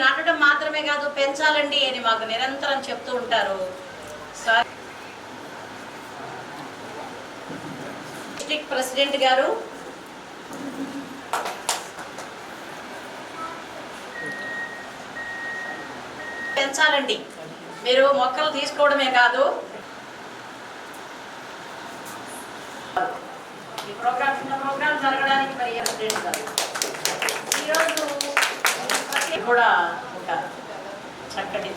నాటడం మాత్రమే కాదు పెంచాలండి అని మాకు నిరంతరం చెప్తూ ఉంటారు. సార్. డిస్ట్రిక్ట్ ప్రెసిడెంట్ గారు. పెంచాలండి. మీరు మొక్కలు తీసుకోవడమే కాదు ఈ ప్రోగ్రామ్ చిన్న ప్రోగ్రామ్ జరగడానికి మరి ప్రెసిడెంట్ గారు ఈరోజు కూడా ఉంటారు చక్కటి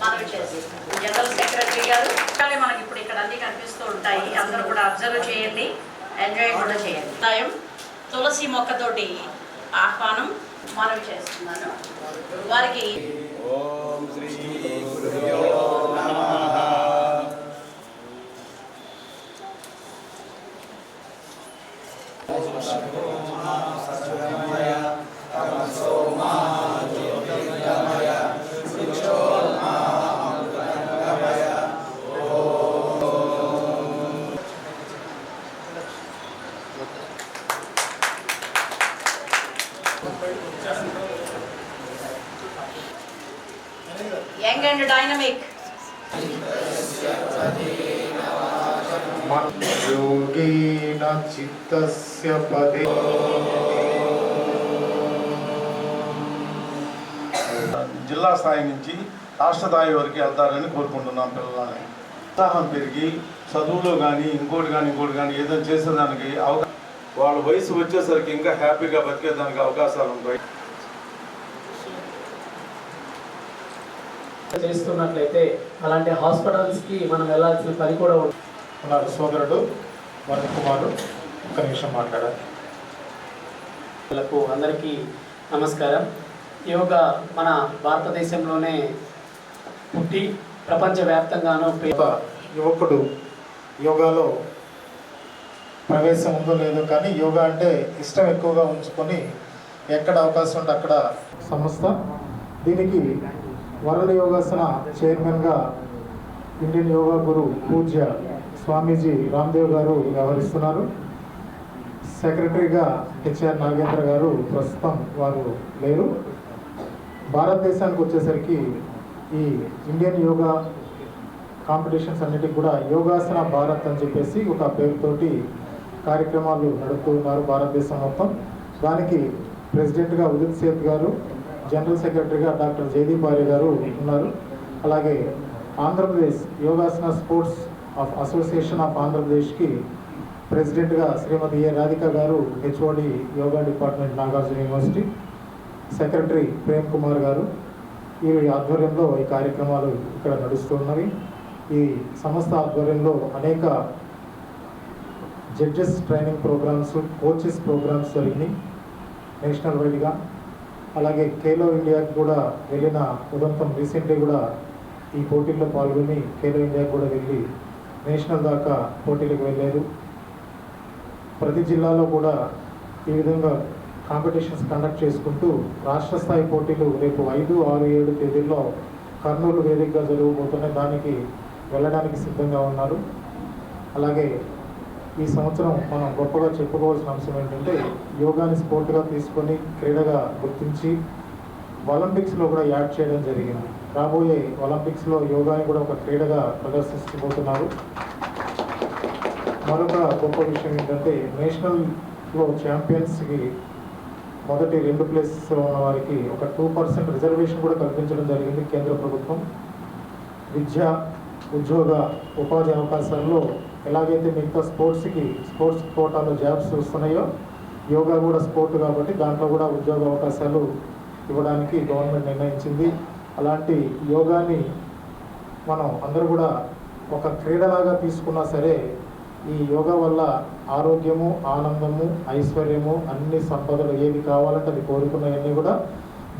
మనవి చేసి జనరల్ సెక్రటరీ గారు మనకి ఇప్పుడు ఇక్కడ అన్ని కనిపిస్తూ ఉంటాయి అందరూ కూడా అబ్జర్వ్ చేయండి ఎంజాయ్ కూడా చేయండి టైం తులసి మొక్కతోటి ఆహ్వానం మనవి చేస్తున్నాను వారికి ఓం Shri Young and dynamic. Yogi. योगेन चित्तस्य पदे జిల్లా స్థాయి నుంచి రాష్ట్ర స్థాయి వరకు వెళ్తారని కోరుకుంటున్నాం పిల్లలని ఉత్సాహం పెరిగి చదువులో కానీ ఇంకోటి కానీ ఇంకోటి కానీ ఏదైనా చేసేదానికి అవకా వాళ్ళ వయసు వచ్చేసరికి ఇంకా హ్యాపీగా బతికేదానికి అవకాశాలు ఉంటాయి చేస్తున్నట్లయితే అలాంటి హాస్పిటల్స్ కి మనం వెళ్ళాల్సిన పని కూడా ఉంటుంది ఉన్నారు సోదరుడు వరుణ్ కుమారు ఒక నిమిషం వాళ్ళకు అందరికీ నమస్కారం. యోగా మన భారతదేశంలోనే పుట్టి ప్రపంచవ్యాప్తంగానూ యువకుడు యోగాలో ప్రవేశం ఉందో లేదో కానీ యోగా అంటే ఇష్టం ఎక్కువగా ఉంచుకొని ఎక్కడ అవకాశం ఉంటే అక్కడ సంస్థ. దీనికి వరల్డ్ యోగాసన చైర్మన్గా ఇండియన్ యోగా గురు పూజ్య స్వామీజీ రామ్దేవ్ గారు వ్యవహరిస్తున్నారు. సెక్రటరీగా హెచ్ఆర్ నాగేంద్ర గారు ప్రస్తుతం వారు లేరు. భారతదేశానికి వచ్చేసరికి ఈ ఇండియన్ యోగా కాంపిటీషన్స్ అన్నిటికి కూడా యోగాసన భారత్ అని చెప్పేసి ఒక పేరుతోటి కార్యక్రమాలు నడుపుతూ ఉన్నారు భారతదేశం మొత్తం. దానికి ప్రెసిడెంట్గా ఉదిత్ సేత్ గారు జనరల్ సెక్రటరీగా డాక్టర్ జయదీప్ ఆర్య గారు ఉన్నారు. అలాగే Andhra Pradesh Yogasana sports of association of ఆంధ్రప్రదేశ్కి ప్రెసిడెంట్గా శ్రీమతి ఏ. రాధిక గారు HOD yoga department Nagarjuna university secretary Prem Kumar గారు. ఈ ఆధ్వర్యంలో ఈ కార్యక్రమాలు ఇక్కడ నడుస్తున్నవి ఈ సంస్థ ఆధ్వర్యంలో అనేక judges training programmes coaches programmes జరిగినాయి. నేషనల్ వైడ్గా అలాగే ఖేలో ఇండియాకి కూడా వెళ్ళిన ఉదంతం రీసెంట్లీ కూడా ఈ పోటీల్లో పాల్గొని ఖేలో ఇండియాకి కూడా వెళ్ళి నేషనల్ దాకా పోటీలకు వెళ్ళారు. ప్రతి జిల్లాలో కూడా ఈ విధంగా కాంపిటీషన్స్ కండక్ట్ చేసుకుంటూ రాష్ట్ర స్థాయి పోటీలు రేపు ఐదు ఆరు ఏడు తేదీల్లో కర్నూలు వేదికగా జరగబోతున్నాయి. దానికి వెళ్ళడానికి సిద్ధంగా ఉన్నారు. అలాగే ఈ సంవత్సరం మనం గొప్పగా చెప్పుకోవాల్సిన అంశం ఏంటంటే యోగాని స్పోర్ట్గా తీసుకొని క్రీడగా గుర్తించి ఒలింపిక్స్లో కూడా యాడ్ చేయడం జరిగింది. రాబోయే ఒలింపిక్స్లో యోగాని కూడా ఒక క్రీడగా ప్రదర్శించబోతున్నారు మరొక గొప్ప విషయం ఏంటంటే నేషనల్లో ఛాంపియన్స్కి మొదటి రెండు ప్లేసెస్లో ఉన్న వారికి ఒక టూ పర్సెంట్ రిజర్వేషన్ కూడా కల్పించడం జరిగింది కేంద్ర ప్రభుత్వం. విద్య ఉద్యోగ ఉపాధి అవకాశాల్లో ఎలాగైతే మిగతా స్పోర్ట్స్కి స్పోర్ట్స్ కోటాలో జాబ్స్ వస్తున్నాయో యోగా కూడా స్పోర్ట్ కాబట్టి దాంట్లో కూడా ఉద్యోగ అవకాశాలు ఇవ్వడానికి గవర్నమెంట్ నిర్ణయించింది. అలాంటి యోగాని మనం అందరూ కూడా ఒక క్రీడలాగా తీసుకున్నా సరే ఈ యోగా వల్ల ఆరోగ్యము ఆనందము ఐశ్వర్యము అన్ని సంపదలు ఏది కావాలంటే అది కోరుకున్నవన్నీ కూడా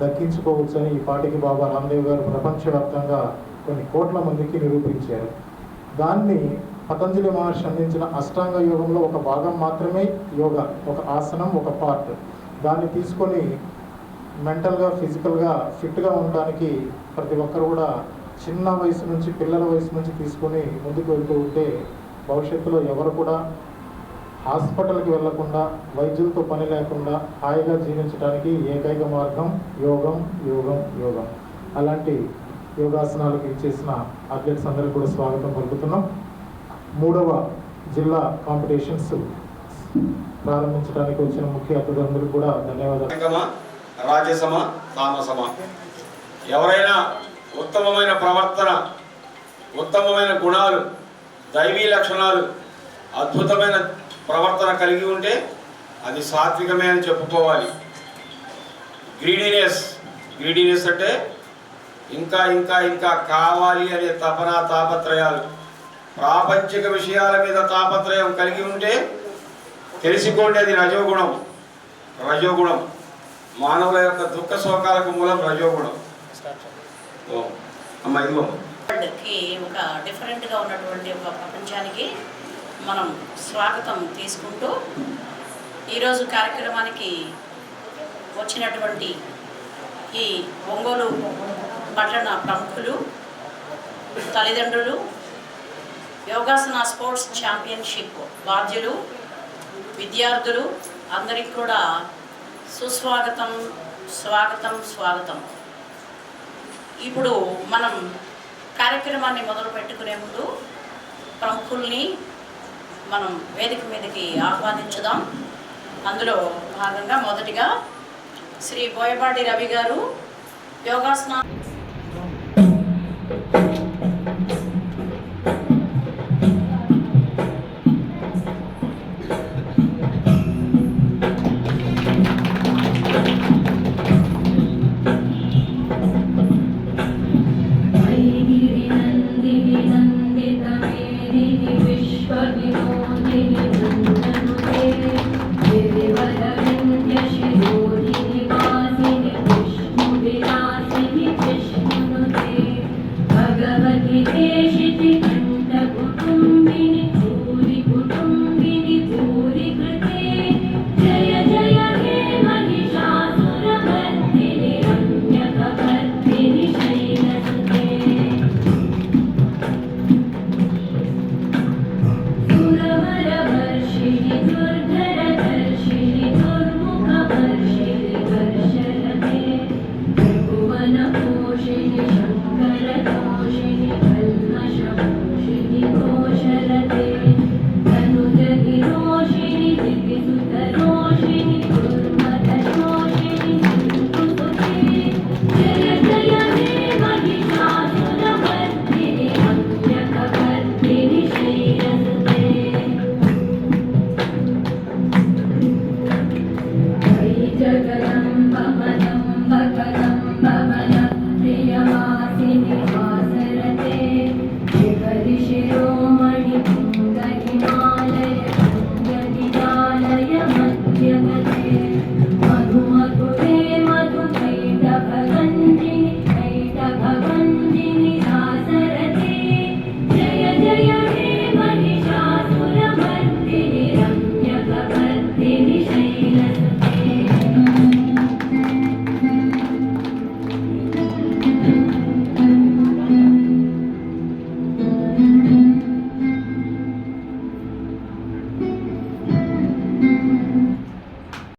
దక్కించుకోవచ్చు అని ఈ పాటికి బాబా రామ్దేవ్ గారు ప్రపంచవ్యాప్తంగా కొన్ని కోట్ల మందికి నిరూపించారు. దాన్ని పతంజలి మహర్షి అందించిన అష్టాంగ యోగంలో ఒక భాగం మాత్రమే యోగా ఒక ఆసనం ఒక పార్ట్. దాన్ని తీసుకొని మెంటల్గా ఫిజికల్గా ఫిట్గా ఉండడానికి ప్రతి ఒక్కరు కూడా చిన్న వయసు నుంచి పిల్లల వయసు నుంచి తీసుకొని ముందుకు వెళ్తూ ఉంటే భవిష్యత్తులో ఎవరు కూడా హాస్పిటల్కి వెళ్ళకుండా వైద్యులతో పని లేకుండా హాయిగా జీవించడానికి ఏకైక మార్గం యోగం యోగం యోగం. అలాంటి యోగాసనాలకు ఇచ్చేసిన అథ్లెట్స్ అందరికీ కూడా స్వాగతం పలుకుతున్నాం. మూడవ జిల్లా కాంపిటీషన్స్ ప్రారంభించడానికి వచ్చిన ముఖ్య అతిథులందరికీ కూడా ధన్యవాదాలు. రాజసమ తామసమ. ఎవరైనా ఉత్తమమైన ప్రవర్తన ఉత్తమమైన గుణాలు దైవీ లక్షణాలు అద్భుతమైన ప్రవర్తన కలిగి ఉంటే అది సాత్వికమే అని చెప్పుకోవాలి. గ్రీడీనెస్ గ్రీడీనెస్ అంటే ఇంకా ఇంకా ఇంకా కావాలి అనే తపన తాపత్రయాలు. ప్రాపంచిక విషయాల మీద తాపత్రయం కలిగి ఉంటే తెలుసుకోండి అది రజోగుణం. రజోగుణం. మానవుల యొక్క దుఃఖ శోకాలకు మూలం రజోగుణం. అమ్మ ఇదిగో. ఒక డిఫరెంట్గా ఉన్నటువంటి ఒక ప్రపంచానికి మనం స్వాగతం తీసుకుంటూ ఈరోజు కార్యక్రమానికి వచ్చినటువంటి ఈ ఒంగోలు పట్టణ ప్రముఖులు తల్లిదండ్రులు యోగాసన స్పోర్ట్స్ ఛాంపియన్షిప్ బాధ్యులు విద్యార్థులు అందరికీ కూడా సుస్వాగతం స్వాగతం స్వాగతం. ఇప్పుడు మనం కార్యక్రమాన్ని మొదలు పెట్టుకునే ముందు ప్రముఖుల్ని మనం వేదిక మీదకి ఆహ్వానించుదాం. అందులో భాగంగా మొదటిగా శ్రీ బోయపాటి రవి గారు యోగాసన 一天。